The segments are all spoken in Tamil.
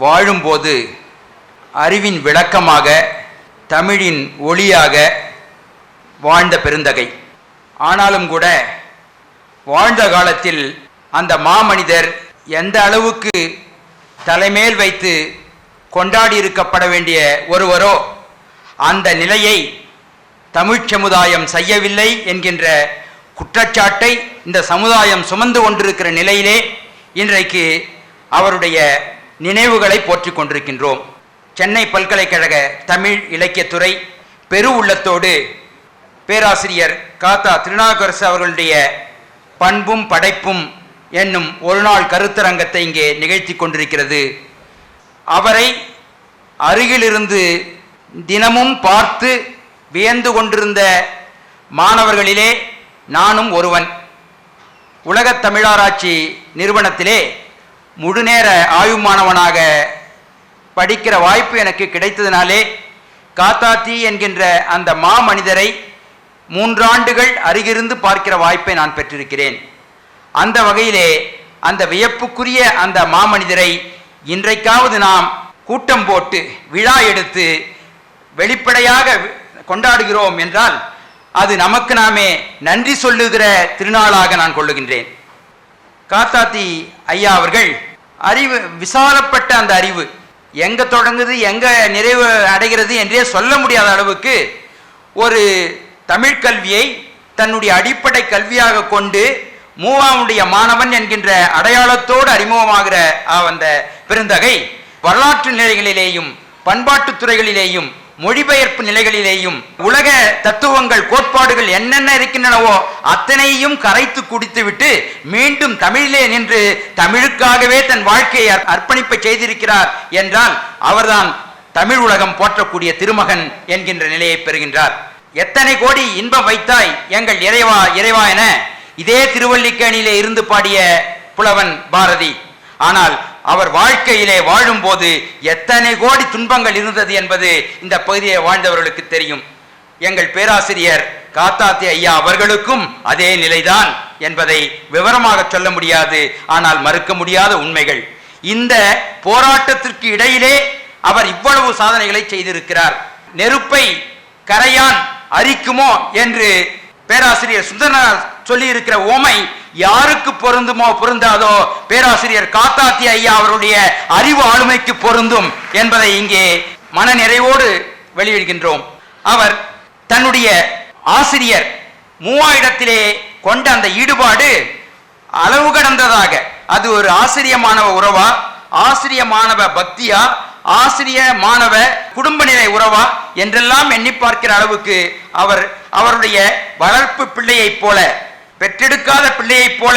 வாழும்போது அறிவின் விளக்கமாக தமிழின் ஒளியாக வாழ்ந்த பெருந்தகை. ஆனாலும் கூட வாழ்ந்த காலத்தில் அந்த மாமனிதர் எந்த அளவுக்கு தலைமேல் வைத்து கொண்டாடி இருக்கப்பட வேண்டிய ஒருவரோ அந்த நிலையை தமிழ்ச் சமுதாயம் செய்யவில்லை என்கின்ற குற்றச்சாட்டை இந்த சமுதாயம் சுமந்து கொண்டிருக்கிற நிலையிலே இன்றைக்கு அவருடைய நினைவுகளை போற்றிக் கொண்டிருக்கின்றோம். சென்னை பல்கலைக்கழக தமிழ் இலக்கியத்துறை பெரு உள்ளத்தோடு பேராசிரியர் காத்தா திருநாகரசு அவர்களுடைய பண்பும் படைப்பும் என்னும் ஒரு நாள் கருத்தரங்கத்தை இங்கே நிகழ்த்தி கொண்டிருக்கிறது. அவரை அருகிலிருந்து தினமும் பார்த்து வியந்து கொண்டிருந்த மாணவர்களிலே நானும் ஒருவன். உலகத் தமிழாராய்ச்சி நிறுவனத்திலே முழுநேர ஆய்வு மாணவனாக படிக்கிற வாய்ப்பு எனக்கு கிடைத்ததினாலே காத்தாத்தி என்கின்ற அந்த மாமனிதரை மூன்றாண்டுகள் அருகிருந்து பார்க்கிற வாய்ப்பை நான் பெற்றிருக்கிறேன். அந்த வகையிலே அந்த வியப்புக்குரிய அந்த மாமனிதரை இன்றைக்காவது நாம் கூட்டம் போட்டு விழா எடுத்து வெளிப்படையாக கொண்டாடுகிறோம் என்றால் அது நமக்கு நாமே நன்றி சொல்லுகிற திருநாளாக நான் கொள்ளுகின்றேன். காத்தாத்தி ஐயா அவர்கள் அறிவு விசாலப்பட்ட அந்த அறிவு. எங்க தொடங்குது எங்க நிறைவு அடைகிறது என்றே சொல்ல முடியாத அளவுக்கு ஒரு தமிழ் கல்வியை தன்னுடைய அடிப்படை கல்வியாக கொண்டு மூவாவுடைய மாணவன் என்கின்ற அடையாளத்தோடு அறிமுகமாகிற அந்த பெருந்தகை வரலாற்று நிலைகளிலேயும் பண்பாட்டுத் துறைகளிலேயும் மொழிபெயர்ப்பு நிலைகளிலேயும் உலக தத்துவங்கள் கோட்பாடுகள் என்னென்ன இருக்கின்றனவோ அத்தனையும் கரைத்து குடித்துவிட்டு மீண்டும் தமிழிலே நின்று தமிழுக்காகவே தன் வாழ்க்கையை அர்- அர்ப்பணிப்பை செய்திருக்கிறார் என்றால் அவர்தான் தமிழ் உலகம் போற்றக்கூடிய திருமகன் என்கின்ற நிலையை பெறுகின்றார். எத்தனை கோடி இன்பம் வைத்தாய் எங்கள் இறைவா இறைவா என இதே திருவல்லிக்கேணியிலே இருந்து பாடிய புலவன் பாரதி. ஆனால் அவர் வாழ்க்கையிலே வாழும்போது எத்தனை கோடி துன்பங்கள் இருந்தது என்பது இந்த பகுதியை வாழ்ந்தவர்களுக்கு தெரியும். எங்கள் பேராசிரியர் காத்தாத்தி ஐயா அவர்களுக்கும் அதே நிலைதான் என்பதை விவரமாக சொல்ல முடியாது ஆனால் மறுக்க முடியாத உண்மைகள். இந்த போராட்டத்திற்கு இடையிலே அவர் இவ்வளவு சாதனைகளை செய்திருக்கிறார். நெருப்பை கரையான் அரிக்குமோ என்று பேராசிரியர் சுந்தரனார் சொல்லியிருக்கிற ஓமை யாருக்கு பொருந்துமோ பொருந்தாதோ பேராசிரியர் காத்தாத்தி ஐயா அவருடைய அறிவு ஆளுமைக்கு பொருந்தும் என்பதை இங்கே மனநிறைவோடு வெளியிடுகின்றோம். அவர் தன்னுடைய ஆசிரியர் மூவாயிடத்திலே கொண்ட அந்த ஈடுபாடு அளவு கடந்ததாக. அது ஒரு ஆசிரிய மாணவ உறவா? ஆசிரிய மாணவ பக்தியா? ஆசிரிய மாணவ குடும்ப நிலை உறவா? என்றெல்லாம் எண்ணி பார்க்கிற அளவுக்கு அவர் அவருடைய வளர்ப்பு பிள்ளையைப் போல பெற்றெடுக்காத பிள்ளையைப் போல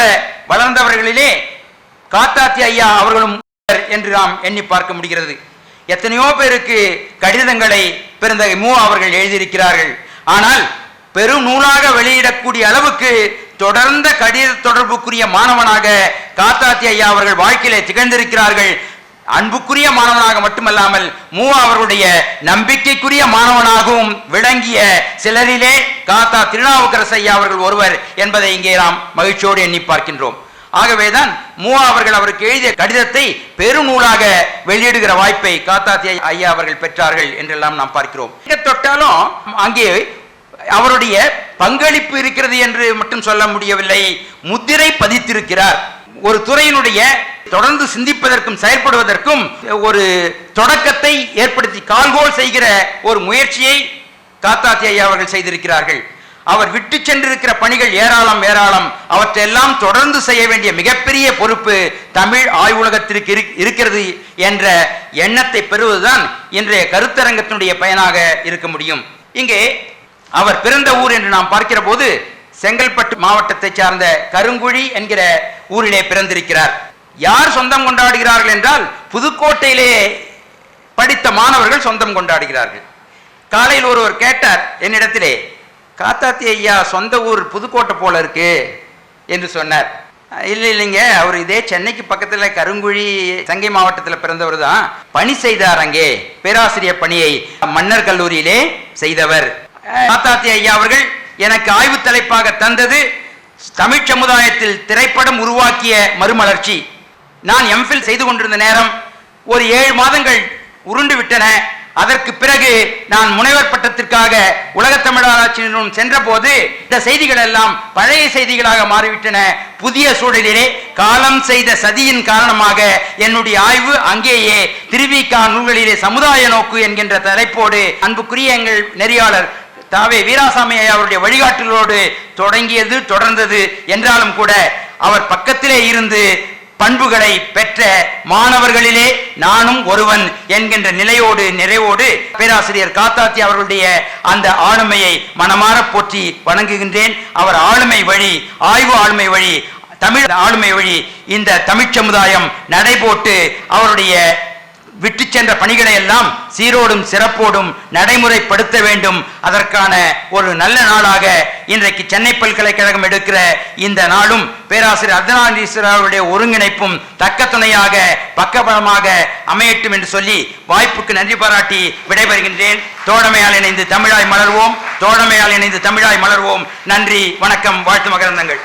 வளர்ந்தவர்களிலே காத்தாத்தி ஐயா அவர்களும் என்று நாம் எண்ணி பார்க்க முடிகிறது. எத்தனையோ பேருக்கு கடிதங்களை பிறந்த மூ அவர்கள் எழுதியிருக்கிறார்கள். ஆனால் பெரும் நூலாக வெளியிடக்கூடிய அளவுக்கு தொடர்ந்த கடித தொடர்புக்குரிய மாணவனாக காத்தாத்தி ஐயா அவர்கள் வாழ்க்கையிலே திகழ்ந்திருக்கிறார்கள் அன்புக்குரிய மாணவனாக மட்டுமல்லாமல் மூ அவர்களுடைய நம்பிக்கைக்குரிய மாணவனாகவும் விளங்கிய சிலரிலே காத்தா திருநாவுக்கரசு ஐயா அவர்கள் ஒருவர் என்பதை இங்கே நாம் மகிழ்ச்சியோடு எண்ணி பார்க்கின்றோம். ஆகவேதான் மூவா அவர்கள் அவருக்கு எழுதிய கடிதத்தை பெருநூலாக வெளியிடுகிற வாய்ப்பை காத்தாத்தி ஐயா அவர்கள் பெற்றார்கள் என்றெல்லாம் நாம் பார்க்கிறோம். தொட்டாலும் அங்கே அவருடைய பங்களிப்பு இருக்கிறது என்று மட்டும் சொல்ல முடியவில்லை. முத்திரை பதித்திருக்கிறார். ஒரு துறையினுடைய தொடர்ந்து சிந்திப்பதற்கும் செயற்படுவதற்கும் ஒரு தொடக்கத்தை ஏற்படுத்தி கால்கோல் செய்கிற ஒரு முயற்சியை காத்தாத்தி ஐயா அவர்கள் செய்திருக்கிறார்கள். அவர் விட்டு சென்றிருக்கிற பணிகள் ஏராளம் ஏராளம். அவற்றையெல்லாம் தொடர்ந்து செய்ய வேண்டிய மிகப்பெரிய பொறுப்பு தமிழ் ஆய்வுலகத்திற்கு இரு- இருக்கிறது என்ற எண்ணத்தை பெறுவதுதான் இன்றைய கருத்தரங்கத்தினுடைய பயனாக இருக்க முடியும். இங்கே அவர் பிறந்த ஊர் என்று நாம் பார்க்கிற போது செங்கல்பட்டு மாவட்டத்தை சார்ந்த கருங்குழி என்கிற ஊரிலே பிறந்திருக்கிறார். யார் சொந்தம் கொண்டாடுகிறார்கள் என்றால் புதுக்கோட்டையிலே படித்த மாணவர்கள் சொந்தம் கொண்டாடுகிறார்கள். காலையில் ஒருவர் கேட்டார் என்னிடத்திலே காத்தாத்தி ஐயா சொந்த ஊர் புதுக்கோட்டை போல இருக்கு என்று சொன்னார். இல்லை இல்லைங்க அவர் இதே சென்னைக்கு பக்கத்தில் கருங்குழி சங்கை மாவட்டத்தில் பிறந்தவர் தான். பணி செய்தார் அங்கே. பேராசிரியர் பணியை மன்னர் கல்லூரியிலே செய்தவர். காத்தாத்தி ஐயா அவர்கள் எனக்கு ஆய்வு தலைப்பாக தந்தது தமிழ் சமுதாயத்தில் திரைப்படம் உருவாக்கிய மறுமலர்ச்சி. நான் எம்ஃபில் செய்து கொண்டிருந்த நேரம் ஒரு ஏழு மாதங்கள் உருண்டு விட்டன. அதற்கு பிறகு நான் முனைவர் பட்டத்திற்காக உலகத் தமிழராட்சி நிறுவனம் சென்றபோது இந்த செய்திகள் எல்லாம் பழைய செய்திகளாக மாறிவிட்டன. புதிய சூழலிலே காலம் செய்த சதியின் காரணமாக என்னுடைய ஆய்வு அங்கேயே திருவிக்கா நூல்களிலே சமுதாய நோக்கு என்கின்ற தலைப்போடு அன்புக்குரிய எங்கள் நெறியாளர் தாவே வீராசாமி அவருடைய வழிகாட்டலோடு தொடங்கியது தொடர்ந்தது என்றாலும் கூட அவர் பக்கத்திலே இருந்து பண்புகளை பெற்ற மாணவர்களிலே நானும் ஒருவன் என்கின்ற நிலையோடு நிறைவோடு பேராசிரியர் காத்தாத்தி அவர்களுடைய அந்த ஆளுமையை மனமாற போற்றி வணங்குகின்றேன். அவர் ஆளுமை வழி ஆய்வு ஆளுமை வழி தமிழ் ஆளுமை வழி இந்த தமிழ் சமுதாயம் நடைபோட்டு அவருடைய விட்டு சென்ற பணிகளை எல்லாம் சீரோடும் சிறப்போடும் நடைமுறைப்படுத்த வேண்டும். அதற்கான ஒரு நல்ல நாளாக இன்றைக்கு சென்னை பல்கலைக்கழகம் எடுக்கிற இந்த நாளும் பேராசிரியர் அர்த்தநாதீஸ்வரருடைய ஒருங்கிணைப்பும் தக்க துணையாக பக்கபலமாக அமையட்டும் என்று சொல்லி வாய்ப்புக்கு நன்றி பாராட்டி விடைபெறுகின்றேன். தோழமையால் இணைந்து தமிழாய் மலர்வோம். தோழமையால் இணைந்து தமிழாய் மலர்வோம். நன்றி வணக்கம் வாழ்த்து மகரந்தங்கள்.